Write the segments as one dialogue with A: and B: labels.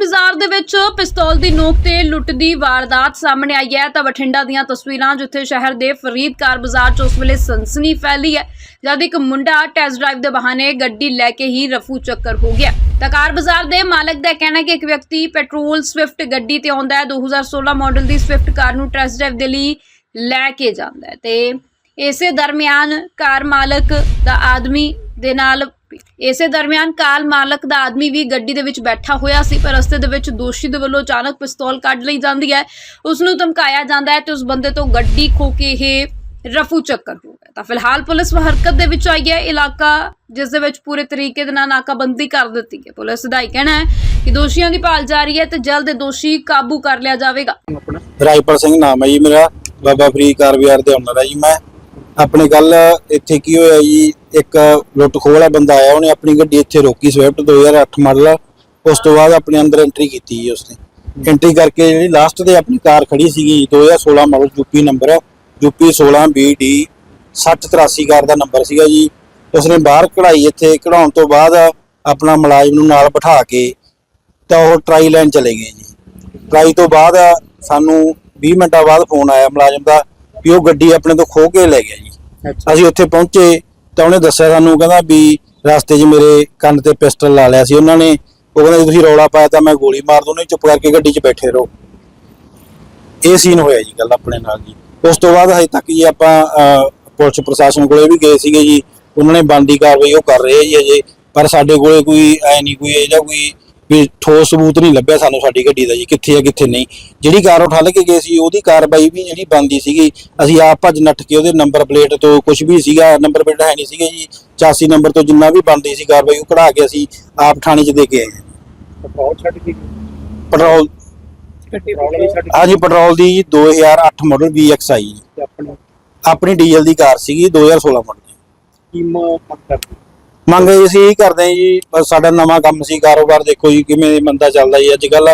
A: ਕਾਰ ਬਾਜ਼ਾਰ ਦੇ ਵਿੱਚ ਪਿਸਤੌਲ ਦੀ ਨੋਕ ਤੇ ਲੁੱਟ ਦੀ ਵਾਰਦਾਤ ਸਾਹਮਣੇ ਆਈ ਹੈ। ਤਾਂ ਬਠਿੰਡਾ ਦੀਆਂ ਤਸਵੀਰਾਂ ਜਿੱਥੇ ਸ਼ਹਿਰ ਦੇ ਫਰੀਦ ਬਾਜ਼ਾਰ 'ਚ ਉਸ ਵੇਲੇ ਸਨਸਨੀ ਫੈਲੀ ਹੈ, ਜਦ ਇੱਕ ਮੁੰਡਾ ਟੈਸਟ ਡਰਾਈਵ ਦੇ ਬਹਾਨੇ ਗੱਡੀ ਲੈ ਕੇ ਹੀ ਰਫੂ ਚੱਕਰ ਹੋ ਗਿਆ। ਤਾਂ ਕਾਰ ਬਾਜ਼ਾਰ ਦੇ ਮਾਲਕ ਦਾ ਕਹਿਣਾ ਕਿ ਇੱਕ ਵਿਅਕਤੀ ਪੈਟਰੋਲ ਸਵਿਫਟ ਗੱਡੀ ਤੇ ਆਉਂਦਾ ਹੈ। 2016 ਮਾਡਲ ਦੀ ਸਵਿਫਟ ਕਾਰ ਨੂੰ ਟੈਸਟ ਡਰਾਈਵ ਦੇ ਲਈ ਲੈ ਕੇ ਜਾਂਦਾ ਹੈ। ਤੇ ਇਸੇ ਦਰਮਿਆਨ ਕਾਰ ਮਾਲਕ ਦਾ ਆਦਮੀ ਦੇ ਨਾਲ ਇਸੇ ਦਰਮਿਆਨ ਕਾਰ ਮਾਲਕ ਦਾ ਆਦਮੀ ਵੀ ਗੱਡੀ ਦੇ ਵਿੱਚ ਬੈਠਾ ਹੋਇਆ ਸੀ, ਪਰ ਰਸਤੇ ਦੇ ਵਿੱਚ ਦੋਸ਼ੀ ਦੇ ਵੱਲੋਂ ਅਚਾਨਕ ਪਿਸਤੌਲ ਕੱਢ ਲਈ ਜਾਂਦੀ ਹੈ। ਉਸ ਨੂੰ ਧਮਕਾਇਆ ਜਾਂਦਾ ਹੈ ਤੇ ਉਸ ਬੰਦੇ ਤੋਂ ਗੱਡੀ ਖੋ ਕੇ ਇਹ ਰਫੂ ਚੱਕਰ ਹੋ ਗਿਆ। ਤਾਂ ਫਿਲਹਾਲ ਪੁਲਿਸ ਹਰਕਤ ਦੇ ਵਿੱਚ ਆਈ ਹੈ। ਇਲਾਕਾ ਜਿਸ ਦੇ ਵਿੱਚ ਪੂਰੇ ਤਰੀਕੇ ਦੇ ਨਾਲ ਨਾਕਾਬੰਦੀ ਕਰ ਦਿੱਤੀ ਹੈ। ਪੁਲਿਸ ਦਾ ਇਹ ਕਹਿਣਾ ਹੈ ਕਿ ਦੋਸ਼ੀਆਂ ਦੀ ਭਾਲ ਜਾਰੀ ਹੈ ਤੇ ਜਲਦ ਇਹ ਦੋਸ਼ੀ ਕਾਬੂ ਕਰ ਲਿਆ ਜਾਵੇਗਾ।
B: ਰਾਜਪਾਲ ਸਿੰਘ ਨਾਮ ਹੈ ਜੀ ਮੇਰਾ। ਬਾਬਾ ਫਰੀਦ ਕਾਰ ਬਾਜ਼ਾਰ ਦੇ ਓਨਰ ਹੈ ਜੀ ਮੈਂ। ਆਪਣੇ ਗੱਲ ਇੱਥੇ ਕੀ ਹੋਇਆ ਜੀ? ਇੱਕ ਲੁੱਟ ਖੋਹ ਵਾਲਾ ਬੰਦਾ ਆਇਆ, ਉਹਨੇ ਆਪਣੀ ਗੱਡੀ ਇੱਥੇ ਰੋਕੀ ਸਵਿਫਟ 2008 ਮਾਡਲ ਉਸ ਤੋਂ ਬਾਅਦ ਆਪਣੇ ਅੰਦਰ ਐਂਟਰੀ ਕੀਤੀ ਜੀ ਉਸਨੇ। ਐਂਟਰੀ ਕਰਕੇ ਜਿਹੜੀ ਲਾਸਟ ਤੇ ਆਪਣੀ ਕਾਰ ਖੜੀ ਸੀਗੀ 2016 model UP number UP 16 BD 6083 car ਦਾ ਨੰਬਰ ਸੀਗਾ ਜੀ। ਉਸਨੇ ਬਾਹਰ ਕਢਾਈ ਇੱਥੇ, ਕਢਾਉਣ ਤੋਂ ਬਾਅਦ ਆਪਣਾ ਮੁਲਾਜ਼ਮ ਨੂੰ ਨਾਲ ਬਿਠਾ ਕੇ ਤਾਂ ਉਹ ਟਰਾਈ ਲੈਣ ਚਲੇ ਗਏ ਜੀ। ਟਰਾਈ ਤੋਂ ਬਾਅਦ ਸਾਨੂੰ 20 ਮਿੰਟਾਂ ਬਾਅਦ ਫੋਨ ਆਇਆ ਮੁਲਾਜ਼ਮ ਦਾ ਵੀ ਉਹ ਗੱਡੀ ਆਪਣੇ ਤੋਂ ਖੋ ਕੇ ਲੈ ਗਿਆ ਜੀ। ਅਸੀਂ ਉੱਥੇ ਪਹੁੰਚੇ ਤਾਂ ਉਹਨੇ ਦੱਸਿਆ ਸਾਨੂੰ ਕਹਿੰਦਾ ਵੀ ਰਸਤੇ 'ਚ ਮੇਰੇ ਕੰਨ ਤੇ ਪਿਸਟਲ ਲਾ ਲਿਆ ਸੀ। ਉਹਨਾਂ ਨੇ ਉਹ ਕਹਿੰਦਾ ਤੁਸੀਂ ਰੌਲਾ ਪਾਇਆ ਤਾਂ ਮੈਂ ਗੋਲੀ ਮਾਰ ਦੂੰ ਨਹੀਂ ਚੁੱਪ ਕਰਕੇ ਗੱਡੀ 'ਚ ਬੈਠੇ ਰਹੋ। ਇਹ ਸੀਨ ਹੋਇਆ ਜੀ ਗੱਲ ਆਪਣੇ ਨਾਲ ਜੀ। ਉਸ ਤੋਂ ਬਾਅਦ ਹਜੇ ਤੱਕ ਜੀ ਆਪਾਂ ਅਹ, ਪੁਲਿਸ ਪ੍ਰਸ਼ਾਸਨ ਕੋਲੇ ਵੀ ਗਏ ਸੀਗੇ ਜੀ। ਉਹਨਾਂ ਨੇ ਬੰਦੀ ਕਾਰਵਾਈ ਉਹ ਕਰ ਰਹੇ ਜੀ ਅਜੇ ਪਰ ਸਾਡੇ ਕੋਲੇ ਕੋਈ ਐ ਨਹੀਂ ਕੋਈ ਇਹ ਜਾਂ ਕੋਈ ਵੀ ਠੋਸ ਸਬੂਤ ਨਹੀਂ ਲੱਭਿਆ ਸਾਨੂੰ ਸਾਡੀ ਗੱਡੀ ਦਾ ਜੀ ਕਿੱਥੇ ਹੈ ਕਿੱਥੇ ਨਹੀਂ। ਜਿਹੜੀ ਕਾਰ ਉਠਾ ਲੈ ਕੇ ਗਏ ਸੀ ਉਹਦੀ ਕਾਰਵਾਈ ਵੀ ਜਿਹੜੀ ਬੰਦੀ ਸੀਗੀ ਅਸੀਂ ਆਪ ਭੱਜ ਨੱਠ ਕੇ ਉਹਦੇ ਨੰਬਰ ਪਲੇਟ ਤੋਂ ਕੁਝ ਵੀ ਸੀਗਾ ਨੰਬਰ ਪਲੇਟ ਹੈ ਨਹੀਂ ਸੀਗੇ ਜੀ 84 ਨੰਬਰ ਤੋਂ ਜਿੰਨਾ ਵੀ ਬੰਦੀ ਸੀ ਕਾਰਵਾਈ ਉਹ ਕਢਾ ਕੇ ਅਸੀਂ ਆਪ ਥਾਣੇ 'ਚ ਦੇ ਕੇ ਆਏ।
C: ਪੈਟਰੋਲ ਛੱਡ ਕੇ
B: ਪੈਟਰੋਲ ਹਾਂਜੀ ਪੈਟਰੋਲ ਦੀ 2008 ਮਾਡਲ VX ਆਈ
C: ਆਪਣੀ?
B: ਆਪਣੀ ਡੀਜ਼ਲ ਦੀ ਕਾਰ ਸੀਗੀ 2016 ਮਾਡਲ ਦੀ।
C: ਕੀਮਾ ਮੰਗ ਕਰਦੇ?
B: ਮੰਗ ਅਸੀਂ ਇਹੀ ਕਰਦੇ ਹਾਂ ਜੀ, ਬਸ ਸਾਡਾ ਨਵਾਂ ਕੰਮ ਸੀ, ਕਾਰੋਬਾਰ ਦੇਖੋ ਜੀ ਕਿਵੇਂ ਮੰਦਾ ਚੱਲਦਾ ਜੀ। ਅੱਜ ਕੱਲ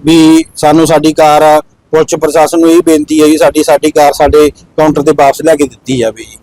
B: ਵੀ ਸਾਨੂੰ ਸਾਡੀ ਕਾਰ, ਪੁਲਿਸ ਪ੍ਰਸ਼ਾਸਨ ਨੂੰ ਇਹ ਬੇਨਤੀ ਹੈ ਜੀ, ਸਾਡੀ ਸਾਡੀ ਕਾਰ ਸਾਡੇ ਕਾਊਂਟਰ ਤੇ ਵਾਪਸ ਲੈ ਕੇ ਦਿੱਤੀ ਜਾਵੇ ਜੀ।